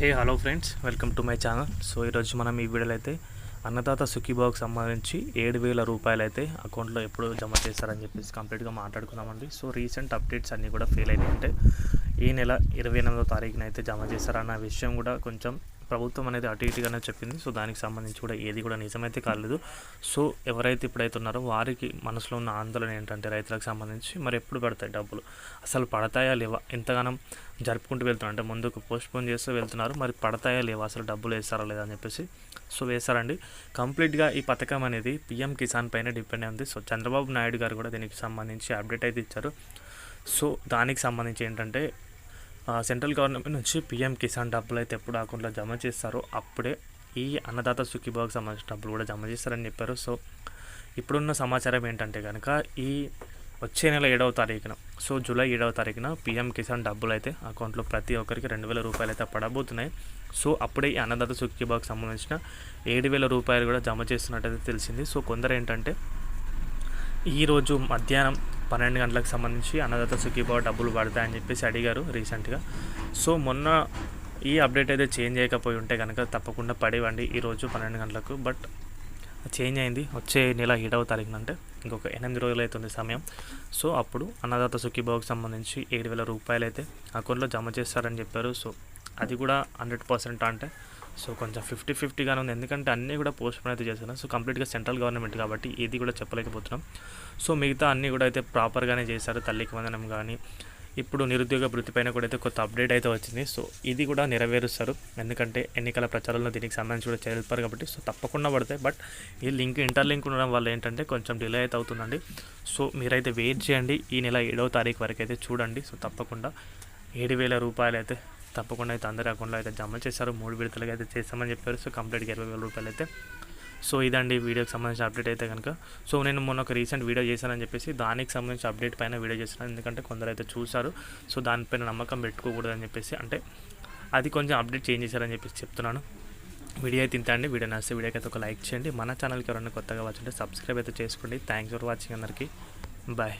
Hey hello friends welcome to my channel so ఈరోజు మనం ఈ వీడియోలో అయితే అన్నదాత సుఖీబాబుకి సంబంధించి ఏడు వేల రూపాయలు అయితే అకౌంట్లో ఎప్పుడు జమ చేస్తారని చెప్పేసి కంప్లీట్గా మాట్లాడుకుందామండి. సో రీసెంట్ అప్డేట్స్ అన్నీ కూడా ఫెయిల్ అయినాయి. అంటే ఈ నెల ఇరవై ఎనిమిదో తారీఖున అయితే జమ చేస్తారన్న విషయం కూడా కొంచెం ప్రభుత్వం అనేది అటు ఇటుగానే చెప్పింది. సో దానికి సంబంధించి కూడా ఏది కూడా నిజమైతే కాలేదు. సో ఎవరైతే ఇప్పుడైతే ఉన్నారో వారికి మనసులో ఉన్న ఆందోళన ఏంటంటే రైతులకు సంబంధించి మరి ఎప్పుడు పడతాయి డబ్బులు? అసలు పడతాయా లేవా? ఎంతగానం జరుపుకుంటూ వెళ్తున్నారు? అంటే ముందుకు పోస్ట్పోన్ చేస్తూ వెళ్తున్నారు. మరి పడతాయా లేవా? అసలు డబ్బులు వేస్తారా లేదా అని చెప్పేసి. సో వేస్తారండి. కంప్లీట్గా ఈ పథకం అనేది పిఎం కిసాన్ పైన డిపెండ్ అయింది సో చంద్రబాబు నాయుడు గారు కూడా దీనికి సంబంధించి అప్డేట్ అయితే ఇచ్చారు. సో దానికి సంబంధించి ఏంటంటే సెంట్రల్ గవర్నమెంట్ నుంచి పిఎం కిసాన్ డబ్బులు అయితే ఎప్పుడు అకౌంట్లో జమ చేస్తారో అప్పుడే ఈ అన్నదాత సుఖీబాబుకి సంబంధించిన డబ్బులు కూడా జమ చేస్తారని చెప్పారు. సో ఇప్పుడున్న సమాచారం ఏంటంటే కనుక ఈ వచ్చే నెల ఏడవ తారీఖున సో జూలై ఏడవ తారీఖున పిఎం కిసాన్ డబ్బులు అయితే అకౌంట్లో ప్రతి ఒక్కరికి రెండు వేల రూపాయలు అయితే పడబోతున్నాయి. సో అప్పుడే ఈ అన్నదాత సుఖీబాబుకి సంబంధించిన ఏడు వేల రూపాయలు కూడా జమ చేస్తున్నట్టయితే తెలిసింది. సో కొందరు ఏంటంటే ఈరోజు మధ్యాహ్నం పన్నెండు గంటలకు సంబంధించి అన్నదాత సుఖీబాబు డబ్బులు పడతాయని చెప్పేసి అడిగారు రీసెంట్గా. సో మొన్న ఈ అప్డేట్ అయితే చేంజ్ చేయకపోయి ఉంటే కనుక తప్పకుండా పడేవండి ఈరోజు పన్నెండు గంటలకు. బట్ చేంజ్ అయింది. వచ్చే నెల ఏడవ తారీఖున అంటే ఇంకొక ఎనిమిది రోజులు అవుతుంది సమయం. సో అప్పుడు అన్నదాత సుఖీబాబుకి సంబంధించి ఏడు వేల రూపాయలు అయితే అకౌంట్లో జమ చేస్తారని చెప్పారు. సో అది కూడా హండ్రెడ్ పర్సెంట్ అంటే సో కొంచెం ఫిఫ్టీ ఫిఫ్టీగానే ఉంది. ఎందుకంటే అన్నీ కూడా పోస్ట్ పోన్ అయితే చేశాను. సో కంప్లీట్గా సెంట్రల్ గవర్నమెంట్ కాబట్టి ఏది కూడా చెప్పలేకపోతున్నాం. సో మిగతా అన్నీ కూడా అయితే ప్రాపర్గానే చేశారు. తల్లికి వందనం కానీ ఇప్పుడు నిరుద్యోగ వృత్తి పైన కూడా అయితే కొత్త అప్డేట్ అయితే వచ్చింది. సో ఇది కూడా నెరవేరుస్తారు. ఎందుకంటే ఎన్నికల ప్రచారంలో దీనికి సంబంధించి కూడా చేరుతారు కాబట్టి సో తప్పకుండా పడతాయి. బట్ ఈ లింక్ ఇంటర్లింక్ ఉండడం వల్ల ఏంటంటే కొంచెం డిలే అయితే అవుతుందండి. సో మీరైతే వెయిట్ చేయండి. ఈ నెల ఏడవ తారీఖు వరకు అయితే చూడండి. సో తప్పకుండా ఏడు వేల రూపాయలు అయితే తప్పకుండా అయితే అందరి అకౌంట్లో అయితే జమ చేశారు. మూడు విడతలుగా అయితే చేస్తామని చెప్పారు. సో కంప్లీట్గా ఇరవై వేల రూపాయలు అయితే. సో ఇదండి వీడియోకి సంబంధించిన అప్డేట్ అయితే కనుక. సో నేను మొన్న ఒక రీసెంట్ వీడియో చేశానని చెప్పేసి దానికి సంబంధించిన అప్డేట్ పైన వీడియో చేశాను ఎందుకంటే కొందరు అయితే చూశారు. సో దానిపైన నమ్మకం పెట్టుకోకూడదని చెప్పేసి అంటే అది కొంచెం అప్డేట్ చేంజ్ చేశారని చెప్పేసి చెప్తున్నాను. వీడియో అయితే ఇంత అండి. వీడియో నచ్చితే వీడియోకి అయితే ఒక లైక్ చేయండి. మన ఛానల్కి ఎవరైనా కొత్తగా వచ్చింటే సబ్స్క్రైబ్ అయితే చేసుకోండి. థ్యాంక్స్ ఫర్ వాచింగ్ అందరికీ. బాయ్.